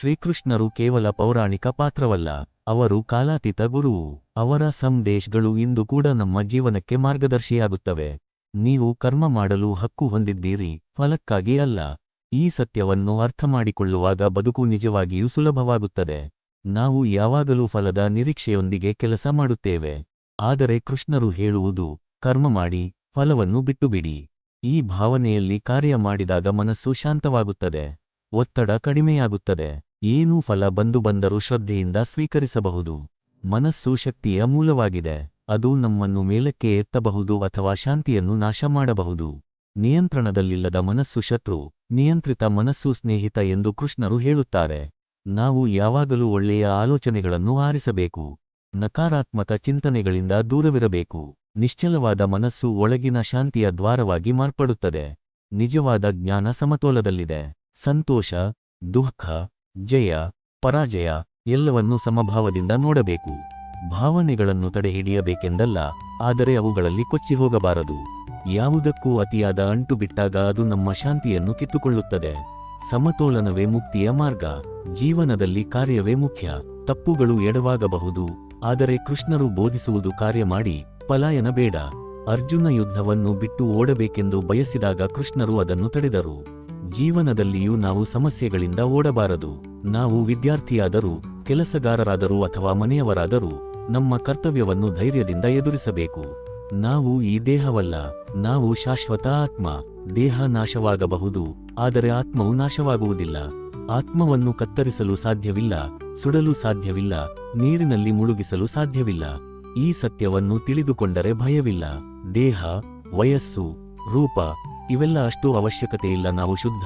ಶ್ರೀಕೃಷ್ಣರು ಕೇವಲ ಪೌರಾಣಿಕ ಪಾತ್ರವಲ್ಲ, ಅವರು ಕಾಲಾತೀತ ಗುರುವು ಅವರ ಸಂದೇಶಗಳು ಇಂದು ಕೂಡ ನಮ್ಮ ಜೀವನಕ್ಕೆ ಮಾರ್ಗದರ್ಶಿಯಾಗುತ್ತವೆ. ನೀವು ಕರ್ಮ ಮಾಡಲು ಹಕ್ಕು ಹೊಂದಿದ್ದೀರಿ, ಫಲಕ್ಕಾಗಿ ಅಲ್ಲ. ಈ ಸತ್ಯವನ್ನು ಅರ್ಥಮಾಡಿಕೊಳ್ಳುವಾಗ ಬದುಕು ನಿಜವಾಗಿಯೂ ಸುಲಭವಾಗುತ್ತದೆ. ನಾವು ಯಾವಾಗಲೂ ಫಲದ ನಿರೀಕ್ಷೆಯೊಂದಿಗೆ ಕೆಲಸ ಮಾಡುತ್ತೇವೆ. ಆದರೆ ಕೃಷ್ಣರು ಹೇಳುವುದು, ಕರ್ಮ ಮಾಡಿ, ಫಲವನ್ನು ಬಿಟ್ಟುಬಿಡಿ. ಈ ಭಾವನೆಯಲ್ಲಿ ಕಾರ್ಯ ಮಾಡಿದಾಗ ಮನಸ್ಸು ಶಾಂತವಾಗುತ್ತದೆ. ಒತ್ತಡ ಕಡಿಮೆಯಾಗುತ್ತದೆ. ಏನೂ ಫಲ ಬಂದು ಬಂದರೂ ಶ್ರದ್ಧೆಯಿಂದ ಸ್ವೀಕರಿಸಬಹುದು. ಮನಸ್ಸು ಶಕ್ತಿಯ ಮೂಲವಾಗಿದೆ. ಅದು ನಮ್ಮನ್ನು ಮೇಲಕ್ಕೆ ಎತ್ತಬಹುದು ಅಥವಾ ಶಾಂತಿಯನ್ನು ನಾಶ ಮಾಡಬಹುದು. ನಿಯಂತ್ರಣದಲ್ಲಿಲ್ಲದ ಮನಸ್ಸು ಶತ್ರು, ನಿಯಂತ್ರಿತ ಮನಸ್ಸು ಸ್ನೇಹಿತ ಎಂದು ಕೃಷ್ಣರು ಹೇಳುತ್ತಾರೆ. ನಾವು ಯಾವಾಗಲೂ ಒಳ್ಳೆಯ ಆಲೋಚನೆಗಳನ್ನು ಆರಿಸಬೇಕು. ನಕಾರಾತ್ಮಕ ಚಿಂತನೆಗಳಿಂದ ದೂರವಿರಬೇಕು. ನಿಶ್ಚಲವಾದ ಮನಸ್ಸು ಒಳಗಿನ ಶಾಂತಿಯ ದ್ವಾರವಾಗಿ ಮಾರ್ಪಡುತ್ತದೆ. ನಿಜವಾದ ಜ್ಞಾನ ಸಮತೋಲದಲ್ಲಿದೆ. ಸಂತೋಷ, ದುಃಖ ಜಯ, ಪರಾಜಯ ಎಲ್ಲವನ್ನೂ ಸಮಭಾವದಿಂದ ನೋಡಬೇಕು. ಭಾವನೆಗಳನ್ನು ತಡೆಹಿಡಿಯಬೇಕೆಂದಲ್ಲ, ಆದರೆ ಅವುಗಳಲ್ಲಿ ಕೊಚ್ಚಿ ಹೋಗಬಾರದು. ಯಾವುದಕ್ಕೂ ಅತಿಯಾದ ಅಂಟು ಬಿಟ್ಟಾಗ ಅದು ನಮ್ಮ ಶಾಂತಿಯನ್ನು ಕಿತ್ತುಕೊಳ್ಳುತ್ತದೆ. ಸಮತೋಲನವೇ ಮುಕ್ತಿಯ ಮಾರ್ಗ, ಜೀವನದಲ್ಲಿ ಕಾರ್ಯವೇ ಮುಖ್ಯ. ತಪ್ಪುಗಳು ಎಡವಾಗಬಹುದು, ಆದರೆ ಕೃಷ್ಣರು ಬೋಧಿಸುವುದು ಕಾರ್ಯ ಮಾಡಿ, ಪಲಾಯನ ಬೇಡ. ಅರ್ಜುನ ಯುದ್ಧವನ್ನು ಬಿಟ್ಟು ಓಡಬೇಕೆಂದು ಬಯಸಿದಾಗ ಕೃಷ್ಣರು ಅದನ್ನು ತಡೆದರು. ಜೀವನದಲ್ಲಿಯೂ ನಾವು ಸಮಸ್ಯೆಗಳಿಂದ ಓಡಬಾರದು. ನಾವು ವಿದ್ಯಾರ್ಥಿಯಾದರೂ, ಕೆಲಸಗಾರರಾದರೂ ಅಥವಾ ಮನೆಯವರಾದರೂ ನಮ್ಮ ಕರ್ತವ್ಯವನ್ನು ಧೈರ್ಯದಿಂದ ಎದುರಿಸಬೇಕು. ನಾವು ಈ ದೇಹವಲ್ಲ, ನಾವು ಶಾಶ್ವತ ಆತ್ಮ, ದೇಹ ನಾಶವಾಗಬಹುದು, ಆದರೆ ಆತ್ಮವು ನಾಶವಾಗುವುದಿಲ್ಲ. ಆತ್ಮವನ್ನು ಕತ್ತರಿಸಲು ಸಾಧ್ಯವಿಲ್ಲ, ಸುಡಲು ಸಾಧ್ಯವಿಲ್ಲ, ನೀರಿನಲ್ಲಿ ಮುಳುಗಿಸಲು ಸಾಧ್ಯವಿಲ್ಲ. ಈ ಸತ್ಯವನ್ನು ತಿಳಿದುಕೊಂಡರೆ ಭಯವಿಲ್ಲ. ದೇಹ, ವಯಸ್ಸು, ರೂಪ ಇವೆಲ್ಲ ಅಷ್ಟು ಅವಶ್ಯಕತೆಯಿಲ್ಲ, ನಾವು ಶುದ್ಧ,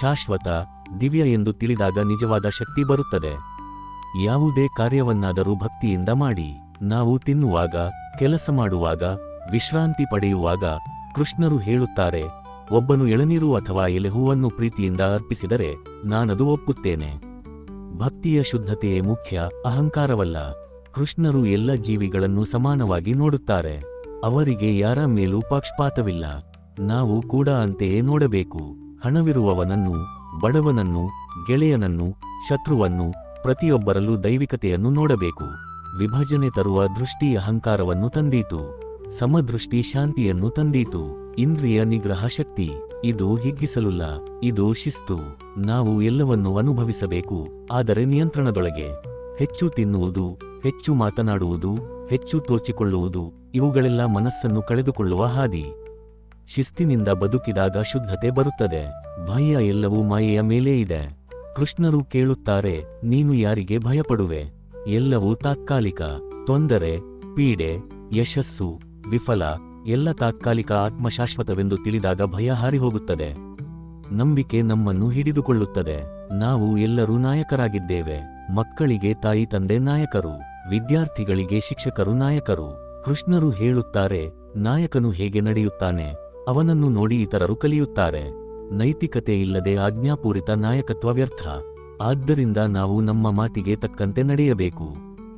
ಶಾಶ್ವತ, ದಿವ್ಯ ಎಂದು ತಿಳಿದಾಗ ನಿಜವಾದ ಶಕ್ತಿ ಬರುತ್ತದೆ. ಯಾವುದೇ ಕಾರ್ಯವನ್ನಾದರೂ ಭಕ್ತಿಯಿಂದ ಮಾಡಿ, ನಾವು ತಿನ್ನುವಾಗ, ಕೆಲಸ ಮಾಡುವಾಗ, ವಿಶ್ರಾಂತಿ ಪಡೆಯುವಾಗ ಕೃಷ್ಣರು ಹೇಳುತ್ತಾರೆ, ಒಬ್ಬನು ಎಳನೀರು ಅಥವಾ ಎಲೆಹೂವನ್ನು ಪ್ರೀತಿಯಿಂದ ಅರ್ಪಿಸಿದರೆ ನಾನದು ಒಪ್ಪುತ್ತೇನೆ. ಭಕ್ತಿಯ ಶುದ್ಧತೆಯೇ ಮುಖ್ಯ, ಅಹಂಕಾರವಲ್ಲ. ಕೃಷ್ಣರು ಎಲ್ಲ ಜೀವಿಗಳನ್ನು ಸಮಾನವಾಗಿ ನೋಡುತ್ತಾರೆ. ಅವರಿಗೆ ಯಾರ ಮೇಲೂ ಪಕ್ಷಪಾತವಿಲ್ಲ. ನಾವು ಕೂಡ ಅಂತೆಯೇ ನೋಡಬೇಕು. ಹಣವಿರುವವನನ್ನು, ಬಡವನನ್ನು, ಗೆಳೆಯನನ್ನು, ಶತ್ರುವನ್ನು, ಪ್ರತಿಯೊಬ್ಬರಲ್ಲೂ ದೈವಿಕತೆಯನ್ನು ನೋಡಬೇಕು. ವಿಭಜನೆ ತರುವ ದೃಷ್ಟಿ ಅಹಂಕಾರವನ್ನು ತಂದೀತು. ಸಮದೃಷ್ಟಿ ಶಾಂತಿಯನ್ನು ತಂದೀತು. ಇಂದ್ರಿಯ ನಿಗ್ರಹ ಶಕ್ತಿ, ಇದು ಹಿಗ್ಗಿಸಲುಲ್ಲ, ಇದು ಶಿಸ್ತು. ನಾವು ಎಲ್ಲವನ್ನು ಅನುಭವಿಸಬೇಕು, ಆದರೆ ನಿಯಂತ್ರಣದೊಳಗೆ. ಹೆಚ್ಚು ತಿನ್ನುವುದು, ಹೆಚ್ಚು ಮಾತನಾಡುವುದು, ಹೆಚ್ಚು ತೋಚಿಕೊಳ್ಳುವುದು, ಇವುಗಳೆಲ್ಲ ಮನಸ್ಸನ್ನು ಕಳೆದುಕೊಳ್ಳುವ ಹಾದಿ. ಶಿಸ್ತಿನಿಂದ ಬದುಕಿದಾಗ ಶುದ್ಧತೆ ಬರುತ್ತದೆ. ಭಯ ಎಲ್ಲವೂ ಮಾಯೆಯ ಮೇಲೆ ಇದೆ. ಕೃಷ್ಣರು ಕೇಳುತ್ತಾರೆ, ನೀನು ಯಾರಿಗೆ ಭಯಪಡುವೆ? ಎಲ್ಲವೂ ತಾತ್ಕಾಲಿಕ. ತೊಂದರೆ, ಪೀಡೆ, ಯಶಸ್ಸು, ವಿಫಲ, ಎಲ್ಲ ತಾತ್ಕಾಲಿಕ ಆತ್ಮಶಾಶ್ವತವೆಂದು ತಿಳಿದಾಗ ಭಯ ಹಾರಿಹೋಗುತ್ತದೆ. ನಂಬಿಕೆ ನಮ್ಮನ್ನು ಹಿಡಿದುಕೊಳ್ಳುತ್ತದೆ. ನಾವು ಎಲ್ಲರೂ ನಾಯಕರಾಗಿದ್ದೇವೆ. ಮಕ್ಕಳಿಗೆ ತಾಯಿ ತಂದೆ ನಾಯಕರು, ವಿದ್ಯಾರ್ಥಿಗಳಿಗೆ ಶಿಕ್ಷಕರು ನಾಯಕರು. ಕೃಷ್ಣರು ಹೇಳುತ್ತಾರೆ, ನಾಯಕನು ಹೇಗೆ ನಡೆಯುತ್ತಾನೆ? ಅವನನ್ನು ನೋಡಿ ಇತರರು ಕಲಿಯುತ್ತಾರೆ. ನೈತಿಕತೆ ಇಲ್ಲದೆ ಆಜ್ಞಾಪೂರಿತ ನಾಯಕತ್ವ ವ್ಯರ್ಥ. ಆದ್ದರಿಂದ ನಾವು ನಮ್ಮ ಮಾತಿಗೆ ತಕ್ಕಂತೆ ನಡೆಯಬೇಕು.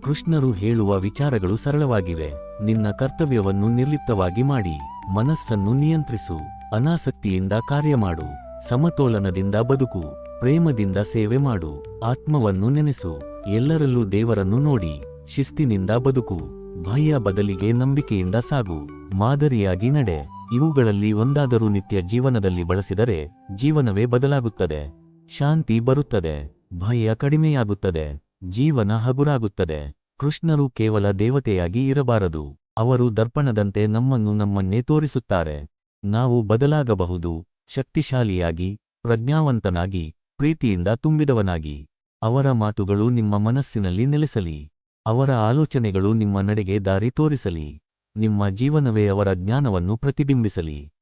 ಕೃಷ್ಣರು ಹೇಳುವ ವಿಚಾರಗಳು ಸರಳವಾಗಿವೆ. ನಿನ್ನ ಕರ್ತವ್ಯವನ್ನು ನಿರ್ಲಿಪ್ತವಾಗಿ ಮಾಡಿ. ಮನಸ್ಸನ್ನು ನಿಯಂತ್ರಿಸು. ಅನಾಸಕ್ತಿಯಿಂದ ಕಾರ್ಯ ಮಾಡು. ಸಮತೋಲನದಿಂದ ಬದುಕು. ಪ್ರೇಮದಿಂದ ಸೇವೆ ಮಾಡು. ಆತ್ಮವನ್ನು ನೆನೆಸು. ಎಲ್ಲರಲ್ಲೂ ದೇವರನ್ನು ನೋಡಿ. ಶಿಸ್ತಿನಿಂದ ಬದುಕು. ಭಯ ಬದಲಿಗೆ ನಂಬಿಕೆಯಿಂದ ಸಾಗು. ಮಾದರಿಯಾಗಿ ನಡೆ. ಇವುಗಳಲ್ಲಿ ಒಂದಾದರೂ ನಿತ್ಯ ಜೀವನದಲ್ಲಿ ಬಳಸಿದರೆ ಜೀವನವೇ ಬದಲಾಗುತ್ತದೆ. ಶಾಂತಿ ಬರುತ್ತದೆ. ಭಯ ಕಡಿಮೆಯಾಗುತ್ತದೆ. ಜೀವನ ಹಗುರಾಗುತ್ತದೆ. ಕೃಷ್ಣರು ಕೇವಲ ದೇವತೆಯಾಗಿ ಇರಬಾರದು. ಅವರು ದರ್ಪಣದಂತೆ ನಮ್ಮನ್ನು ನಮ್ಮನ್ನೇ ತೋರಿಸುತ್ತಾರೆ. ನಾವು ಬದಲಾಗಬಹುದು. ಶಕ್ತಿಶಾಲಿಯಾಗಿ, ಪ್ರಜ್ಞಾವಂತನಾಗಿ, ಪ್ರೀತಿಯಿಂದ ತುಂಬಿದವನಾಗಿ. ಅವರ ಮಾತುಗಳು ನಿಮ್ಮ ಮನಸ್ಸಿನಲ್ಲಿ ನೆಲೆಸಲಿ. ಅವರ ಆಲೋಚನೆಗಳು ನಿಮ್ಮ ನಡೆಗೆ ದಾರಿ ತೋರಿಸಲಿ. ನಿಮ್ಮ ಜೀವನವೇ ಅವರ ಜ್ಞಾನವನ್ನು ಪ್ರತಿಬಿಂಬಿಸಲಿ.